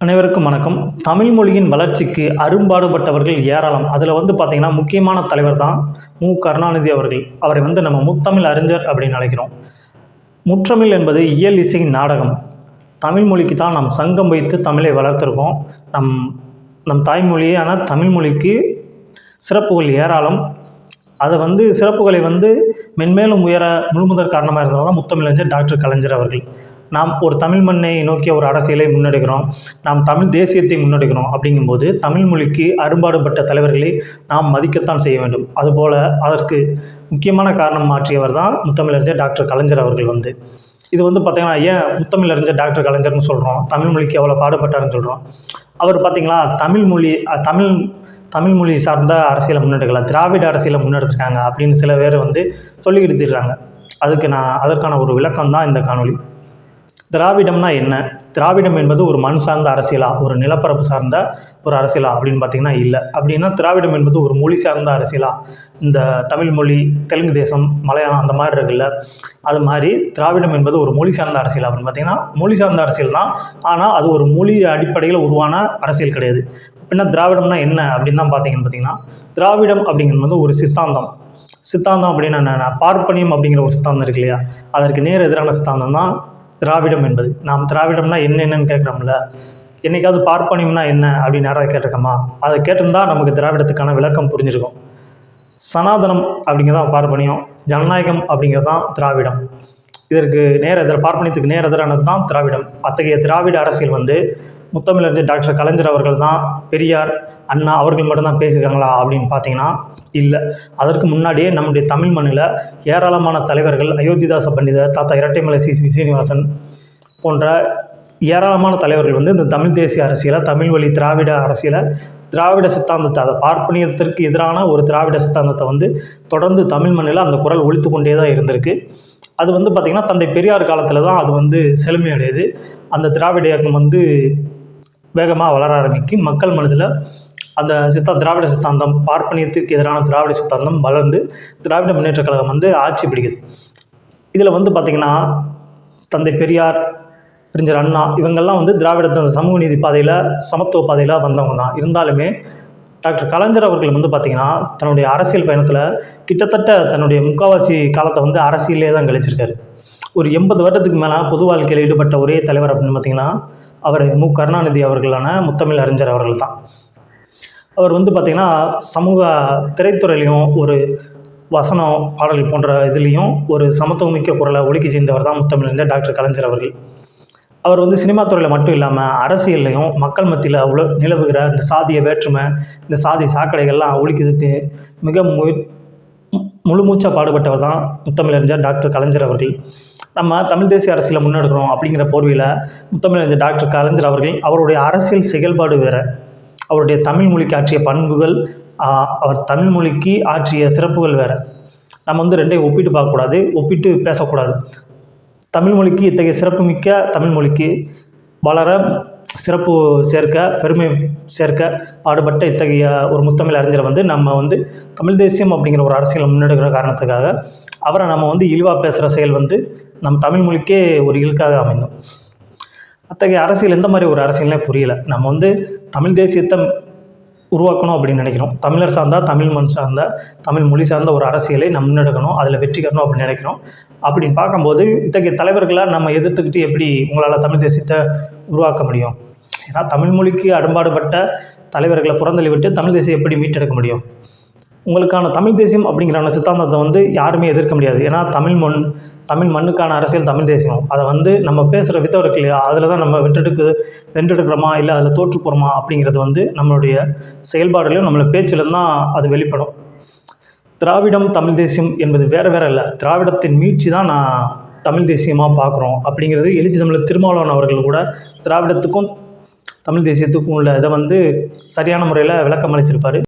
அனைவருக்கும் வணக்கம். தமிழ் மொழியின் வளர்ச்சிக்கு அரும்பாடுபட்டவர்கள் ஏராளம். அதில் வந்து பார்த்திங்கன்னா முக்கியமான தலைவர் தான் மு. கருணாநிதி அவர்கள். அவரை வந்து நம்ம முத்தமிழ் அறிஞர் அப்படின்னு அழைக்கிறோம். முற்றமிழ் என்பது இயல் இசை நாடகம். தமிழ் மொழிக்கு தான் நாம் சங்கம் வைத்து தமிழை வளர்த்துருக்கோம். நம் நம் தாய்மொழியான தமிழ் மொழிக்கு சிறப்புகள் ஏராளம். அதை வந்து சிறப்புகளை வந்து மென்மேலும் உயர முழுமுதற் காரணமாக இருந்தவர் தான் டாக்டர் கலைஞர் அவர்கள். நாம் ஒரு தமிழ் மண்ணை நோக்கிய ஒரு அரசியலை முன்னெடுக்கிறோம். நாம் தமிழ் தேசியத்தை முன்னெடுக்கிறோம் அப்படிங்கும்போது தமிழ் மொழிக்கு அரும்பாடுபட்ட தலைவர்களை நாம் மதிக்கத்தான் செய்ய வேண்டும். அதுபோல் அதற்கு முக்கியமான காரணம் மாற்றியவர் தான் முத்தமிழறிஞர் டாக்டர் கலைஞர் அவர்கள் வந்து. இது வந்து பார்த்திங்கன்னா ஏன் முத்தமிழறிஞர் டாக்டர் கலைஞர்னு சொல்கிறோம் தமிழ் மொழிக்கு எவ்வளோ பாடுபட்டாருன்னு சொல்கிறோம் அவர் பார்த்திங்களா தமிழ் மொழி தமிழ் தமிழ் மொழி சார்ந்த அரசியலை முன்னெடுக்கல திராவிட அரசியலை முன்னெடுத்துருக்காங்க அப்படின்னு சில பேர் வந்து சொல்லிக்கிட்டு திரிறாங்க அதுக்கு நான் அதற்கான ஒரு விளக்கம் தான் இந்த காணொலி திராவிடம்னா என்ன? திராவிடம் என்பது ஒரு மண் சார்ந்த அரசியலா? ஒரு நிலப்பரப்பு சார்ந்த ஒரு அரசியலா? அப்படின்னு பார்த்தீங்கன்னா இல்லை. அப்படின்னா திராவிடம் என்பது ஒரு மொழி சார்ந்த அரசியலா? இந்த தமிழ் மொழி தெலுங்கு தேசம் மலையாளம் அந்த மாதிரி இருக்குல்ல? அது மாதிரி திராவிடம் என்பது ஒரு மொழி சார்ந்த அரசியல்? அப்படின்னு பார்த்தீங்கன்னா மொழி சார்ந்த அரசியல் தான். ஆனால் அது ஒரு மொழி அடிப்படையில் உருவான அரசியல் கிடையாது. அப்படின்னா திராவிடம்னா என்ன அப்படின்னு தான் பார்த்தீங்கன்னு பார்த்தீங்கன்னா திராவிடம் அப்படிங்கிறது வந்து ஒரு சித்தாந்தம். சித்தாந்தம் அப்படின்னா என்ன பார்ப்பனியம் அப்படிங்கிற ஒரு சித்தாந்தம் இருக்கு இல்லையா? அதற்கு நேர் எதிரான சித்தாந்தம் தான் திராவிடம் என்பது. நாம் திராவிடம்னா என்ன என்னன்னு கேட்குறோம்ல. என்றைக்காவது பார்ப்பனியம்னா என்ன அப்படின்னு யாராவது கேட்டிருக்கோமா? அதை கேட்டிருந்தா நமக்கு திராவிடத்துக்கான விளக்கம் புரிஞ்சிருக்கும். சனாதனம் அப்படிங்கிறதான் பார்ப்பனியம் ஜனநாயகம் அப்படிங்கிறது தான் திராவிடம். இதற்கு நேர எதிர பார்ப்பனியத்துக்கு நேர் எதிரானது தான் திராவிடம். அத்தகைய திராவிட அரசியல் வந்து முத்தமிழறிஞர் டாக்டர் கலைஞர் அவர்கள் தான் பெரியார் அண்ணா அவர்கள் மட்டும்தான் பேசியிருக்காங்களா அப்படின்னு பார்த்தீங்கன்னா இல்லை. அதற்கு முன்னாடியே நம்முடைய தமிழ் மண்ணில் ஏராளமான தலைவர்கள் அயோத்திதாச பண்டிதர் தாத்தா இரட்டைமலை சி. ஸ்ரீனிவாசன் போன்ற ஏராளமான தலைவர்கள் வந்து இந்த தமிழ் தேசிய அரசியலை தமிழ் வழி திராவிட அரசியலை திராவிட சித்தாந்தத்தை அதை பார்ப்பனியத்திற்கு எதிரான ஒரு திராவிட சித்தாந்தத்தை வந்து தொடர்ந்து தமிழ் மண்ணில் அந்த குரல் ஒழித்து கொண்டே தான் இருந்திருக்கு. அது வந்து பார்த்திங்கன்னா தந்தை பெரியார் காலத்தில் தான் அது வந்து செழுமையடையுது. அந்த திராவிட இயக்கம் வந்து வேகமாக வளர ஆரம்பிக்கும் மக்கள் மனதில் அந்த சித்தா திராவிட சித்தாந்தம் பார்ப்பனியத்துக்கு எதிரான திராவிட சித்தாந்தம் வளர்ந்து திராவிட முன்னேற்ற கழகம் வந்து ஆட்சி பிடிக்குது. இதில் வந்து பார்த்திங்கன்னா தந்தை பெரியார் அறிஞர் அண்ணா இவங்கெல்லாம் வந்து திராவிட அந்த சமூக நீதி பாதையில் சமத்துவ பாதையில் வந்தவங்க தான். இருந்தாலுமே டாக்டர் கலைஞர் அவர்கள் வந்து பார்த்திங்கன்னா தன்னுடைய அரசியல் பயணத்தில் கிட்டத்தட்ட தன்னுடைய முக்கால்வாசி காலத்தை வந்து அரசியலே தான் கழிச்சிருக்காரு. ஒரு எண்பது வருடத்துக்கு மேலே பொது வாழ்க்கையில் ஈடுபட்ட ஒரே தலைவர் அப்படின்னு பார்த்திங்கன்னா அவர் மு. கருணாநிதி அவர்களான முத்தமிழ் அறிஞர் அவர்கள் தான் அவர் வந்து பார்த்திங்கன்னா சமூக திரைத்துறையிலையும் ஒரு வசனம் பாடல் போன்ற இதுலேயும் ஒரு சமத்துவமிக்க குரலை ஒழுக்கி செய்தவர் தான் முத்தமிழறிஞர் டாக்டர் கலைஞர் அவர்கள். அவர் வந்து சினிமா துறையில் மட்டும் இல்லாமல் அரசியல்லையும் மக்கள் மத்தியில் அவ்வளோ நிலவுகிற இந்த சாதிய வேற்றுமை இந்த சாதி சாக்கடைகள்லாம் ஒழிக்கிறதுக்கு மிக மு முழு மூச்சாக பாடுபட்டவர் தான் முத்தமிழறிஞர் டாக்டர் கலைஞர் அவர்கள். நம்ம தமிழ் தேசிய அரசியலை முன்னெடுக்கிறோம் அப்படிங்கிற போர்வையில் முத்தமிழறிஞர் டாக்டர் கலைஞர் அவர்கள் அவருடைய அரசியல் செயல்பாடு வேறு. அவருடைய தமிழ் மொழிக்கு ஆற்றிய பண்புகள் அவர் தமிழ் மொழிக்கு ஆற்றிய சிறப்புகள் வேறு. நம்ம வந்து ரெண்டையும் ஒப்பிட்டு பார்க்கக்கூடாது ஒப்பிட்டு பேசக்கூடாது. தமிழ் மொழிக்கு இத்தகைய சிறப்புமிக்க தமிழ் மொழிக்கு வளர சிறப்பு சேர்க்க பெருமை சேர்க்க பாடுபட்ட இத்தகைய ஒரு முத்தமிழ் அறிஞரை வந்து நம்ம வந்து தமிழ் தேசியம் அப்படிங்கிற ஒரு அரசியலை முன்னெடுக்கிற காரணத்துக்காக அவரை நம்ம வந்து இழிவாக பேசுகிற செயல் வந்து நம் தமிழ் மொழிக்கே ஒரு இழுக்காக அமைந்தோம். அத்தகைய அரசியல் எந்த மாதிரி ஒரு அரசியல்னே புரியல. நம்ம வந்து தமிழ் தேசியத்தை உருவாக்கணும் அப்படின்னு நினைக்கிறோம். தமிழர் சார்ந்தா தமிழ் மண் சார்ந்த தமிழ் மொழி சார்ந்த ஒரு அரசியலை நம்ம முன்னெடுக்கணும் அதில் வெற்றி கரணும் அப்படின்னு நினைக்கிறோம். அப்படின்னு பார்க்கும்போது இத்தகைய தலைவர்களாக நம்ம எதிர்த்துக்கிட்டு எப்படி உங்களால் தமிழ் தேசியத்தை உருவாக்க முடியும்? ஏன்னா தமிழ் மொழிக்கு அடம்பாடுபட்ட தலைவர்களை புறந்தள்ளி விட்டு தமிழ் தேசியம் எப்படி மீட்டெடுக்க முடியும்? உங்களுக்கான தமிழ் தேசியம் அப்படிங்கிறான சித்தாந்தத்தை வந்து யாருமே எதிர்க்க முடியாது. ஏன்னா தமிழ் மண் தமிழ் மண்ணுக்கான அரசியல் தமிழ் தேசியம். அதை வந்து நம்ம பேசுகிற விதம் இருக்கு இல்லையா? அதில் தான் நம்ம வென்றெடுக்கு வென்றெடுக்கிறோமா இல்லை அதில் தோற்று போகிறோமா அப்படிங்கிறது வந்து நம்மளுடைய செயல்பாடுலையும் நம்மளோட பேச்சிலும் தான் அது வெளிப்படும். திராவிடம் தமிழ் தேசியம் என்பது வேறு வேறு இல்லை. திராவிடத்தின் மீட்சி தான் நான் தமிழ் தேசியமாக பார்க்குறோம் அப்படிங்கிறது எழுச்சி தமிழர் திருமாவளவன் அவர்கள் கூட திராவிடத்துக்கும் தமிழ் தேசியத்துக்கும் உள்ள இதை வந்து சரியான முறையில் விளக்கம் அளிச்சிருப்பார்